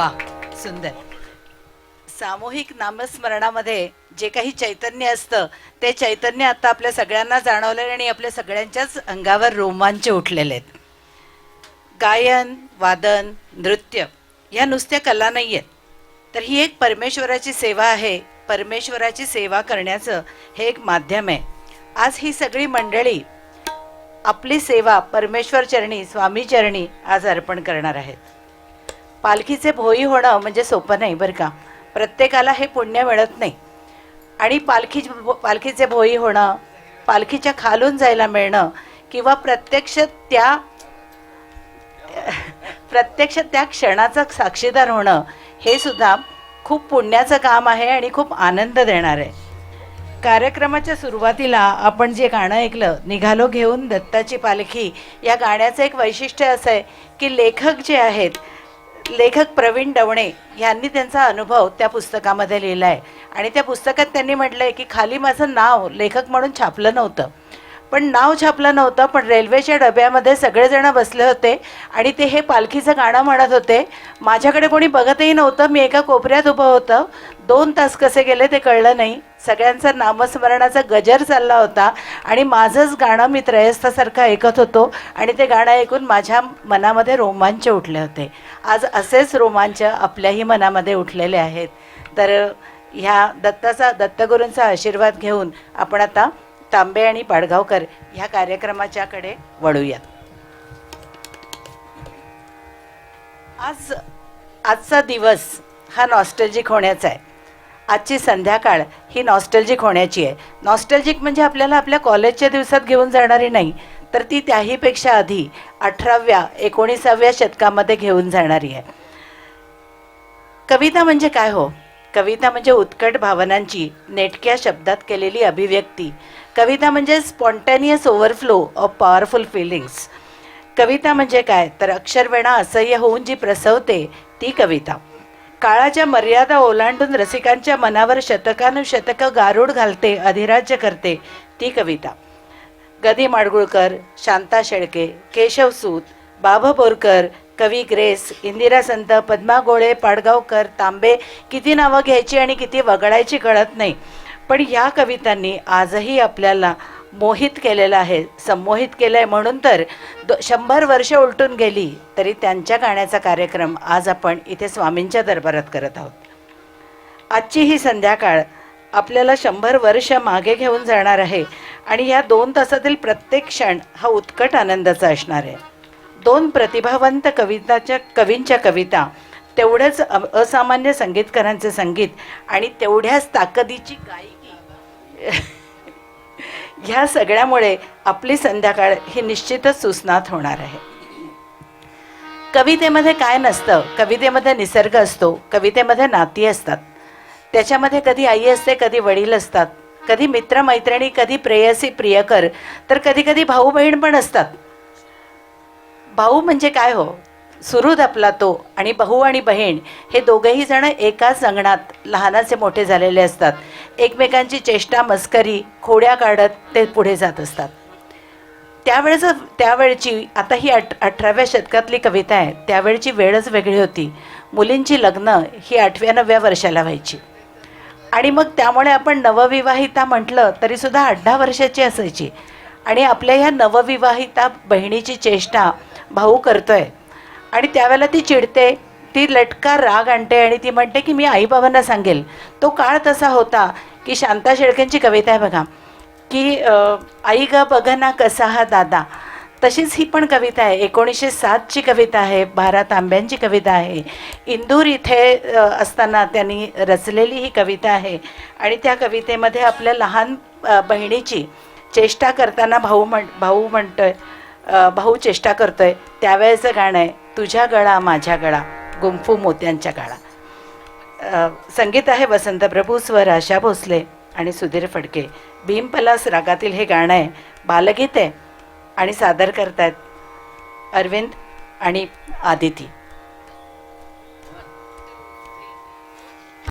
वा सुंदर. सामूहिक नामस्मरणामध्ये जे काही चैतन्य असतं ते चैतन्य आता आपल्या सगळ्यांना जाणवलेलं आणि आपल्या सगळ्यांच्याच अंगावर रोमांच उठलेले आहेत. गायन वादन नृत्य ह्या नुसत्या कला नाही आहेत तर ही एक परमेश्वराची सेवा आहे. परमेश्वराची सेवा करण्याचं हे एक माध्यम आहे. आज ही सगळी मंडळी आपली सेवा परमेश्वर चरणी स्वामी चरणी आज अर्पण करणार आहेत. पालखीचे भोई होणं म्हणजे सोपं नाही बरं का. प्रत्येकाला हे पुण्य मिळत नाही. आणि पालखी पालखीचे भोई होणं पालखीच्या खालून जायला मिळणं किंवा प्रत्यक्ष त्या प्रत्यक्ष त्या क्षणाचा साक्षीदार होणं हे सुद्धा खूप पुण्याचं काम आहे आणि खूप आनंद देणार आहे. कार्यक्रमाच्या सुरुवातीला आपण जे गाणं ऐकलं निघालो घेऊन दत्ताची पालखी या गाण्याचं एक वैशिष्ट्य असं आहे की लेखक जे आहेत लेखक प्रवीण डवणे यांनी त्यांचा अनुभव त्या पुस्तकामध्ये लिहिला आहे आणि त्या पुस्तकात त्यांनी म्हटलं आहे की खाली माझं नाव लेखक म्हणून छापलं नव्हतं. पण नाव छापलं नव्हतं पण रेल्वेच्या डब्यामध्ये सगळेजण बसले होते आणि ते हे पालखीचं गाणं म्हणत होते. माझ्याकडे कोणी बघतही नव्हतं मी एका कोपऱ्यात उभं होतं. दोन तास कसे गेले ते कळलं नाही. सगळ्यांचा नामस्मरणाचा गजर चालला होता आणि माझंच गाणं मी त्रयस्थासारखं ऐकत होतो आणि ते गाणं ऐकून माझ्या मनामध्ये रोमांच उठले होते. आज असेच रोमांच आपल्याही मनामध्ये उठलेले आहेत. तर ह्या दत्ताचा दत्तगुरूंचा आशीर्वाद घेऊन आपण आता तांबे आणि पाडगावकर ह्या कार्यक्रमाच्याकडे वळूयात. आज आजचा दिवस हा नॉस्टॅल्जिक होण्याचा आहे. आजची संध्याकाळ ही नॉस्टॅल्जिक होण्याची आहे. नॉस्टॅल्जिक म्हणजे आपल्याला आपल्या कॉलेजच्या दिवसात घेऊन जाणारी नाही तर ती त्याहीपेक्षा आधी अठराव्या एकोणीसाव्या शतकामध्ये घेऊन जाणारी आहे. कविता म्हणजे काय हो? कविता म्हणजे उत्कट भावनांची नेटक्या शब्दात केलेली अभिव्यक्ती. कविता म्हणजे spontaneous overflow of powerful feelings. कविता म्हणजे काय? तर अक्षरवेणा असह्य होऊन जी प्रसवते ती कविता. काळाच्या मर्यादा ओलांडून रसिकांच्या मनावर शतकानुशतकं गारूड घालते अधिराज्य करते ती कविता. गदी माडगुळकर शांता शेळके केशव सूत बाबा बोरकर कवी ग्रेस इंदिरा संत पद्मा गोळे पाडगावकर तांबे किती नावं घ्यायची आणि किती वगळायची कळत नाही. पण या कवितांनी आजही आपल्याला मोहित केलेलं आहे संमोहित केलं आहे म्हणून तर दो शंभर वर्ष उलटून गेली तरी त्यांच्या गाण्याचा कार्यक्रम आज आपण इथे स्वामींच्या दरबारात करत आहोत. आजची ही संध्याकाळ आपल्याला शंभर वर्ष मागे घेऊन जाणार आहे आणि या दोन तासातील प्रत्येक क्षण हा उत्कट आनंदाचा असणार आहे. दोन प्रतिभावंत कविताच्या कवींच्या कविता तेवढंच असामान्य संगीतकारांचे संगीत आणि तेवढ्याच ताकदीची गायिका ह्या सगळ्यामुळे आपली संध्याकाळ ही निश्चितच सुस्नात होणार आहे. कवितेमध्ये काय नसतं कवितेमध्ये निसर्ग असतो कवितेमध्ये नाती असतात. त्याच्यामध्ये कधी आई असते कधी वडील असतात कधी मित्रमैत्रिणी कधी प्रेयसी प्रियकर तर कधी कधी भाऊ बहीण पण असतात. भाऊ म्हणजे काय हो? सुहृद आपला तो आणि भाऊ आणि बहीण हे दोघेही जण एकाच अंगणात लहानाचे मोठे झालेले असतात. एकमेकांची चेष्टा मस्करी खोड्या काढत ते पुढे जात असतात. त्यावेळेच त्यावेळची आता ही अठ अठराव्या शतकातली कविता आहे त्यावेळची वेळच वेगळी होती. मुलींची लग्न ही आठव्या नवव्या वर्षाला व्हायची. आणि मग त्यामुळे आपण नवविवाहिता म्हटलं तरीसुद्धा अठरा वर्षाची असायची. आणि आपल्या ह्या नवविवाहिता बहिणीची चेष्टा भाऊ करतोय. आणि त्यावेळेला ती चिडते ती लटका राग आणते आणि ती म्हणते की मी आईबाबांना सांगेल. तो काळ तसा होता की शांता शेळकेंची कविता आहे बघा की आई ग बघना कसा हा दादा. तशीच ही पण कविता आहे. एकोणीसशे सातची कविता आहे भारत आंब्यांची कविता आहे. इंदूर इथे असताना त्यांनी रचलेली ही कविता आहे. आणि त्या कवितेमध्ये आपल्या लहान बहिणीची चेष्टा करताना भाऊ म्हण भाऊ म्हणतोय भाऊ चेष्टा करतोय त्यावेळेचं गाणं आहे तुझ्या गळा माझ्या गळा. गुंफू मोत्यांच्या काळा संगीत आहे वसंत प्रभू स्वर आशा भोसले आणि सुधीर फडके. भीमपलास रागातील हे गाणं आहे. बालगीत आहे आणि सादर करतायत अरविंद आणि आदिती.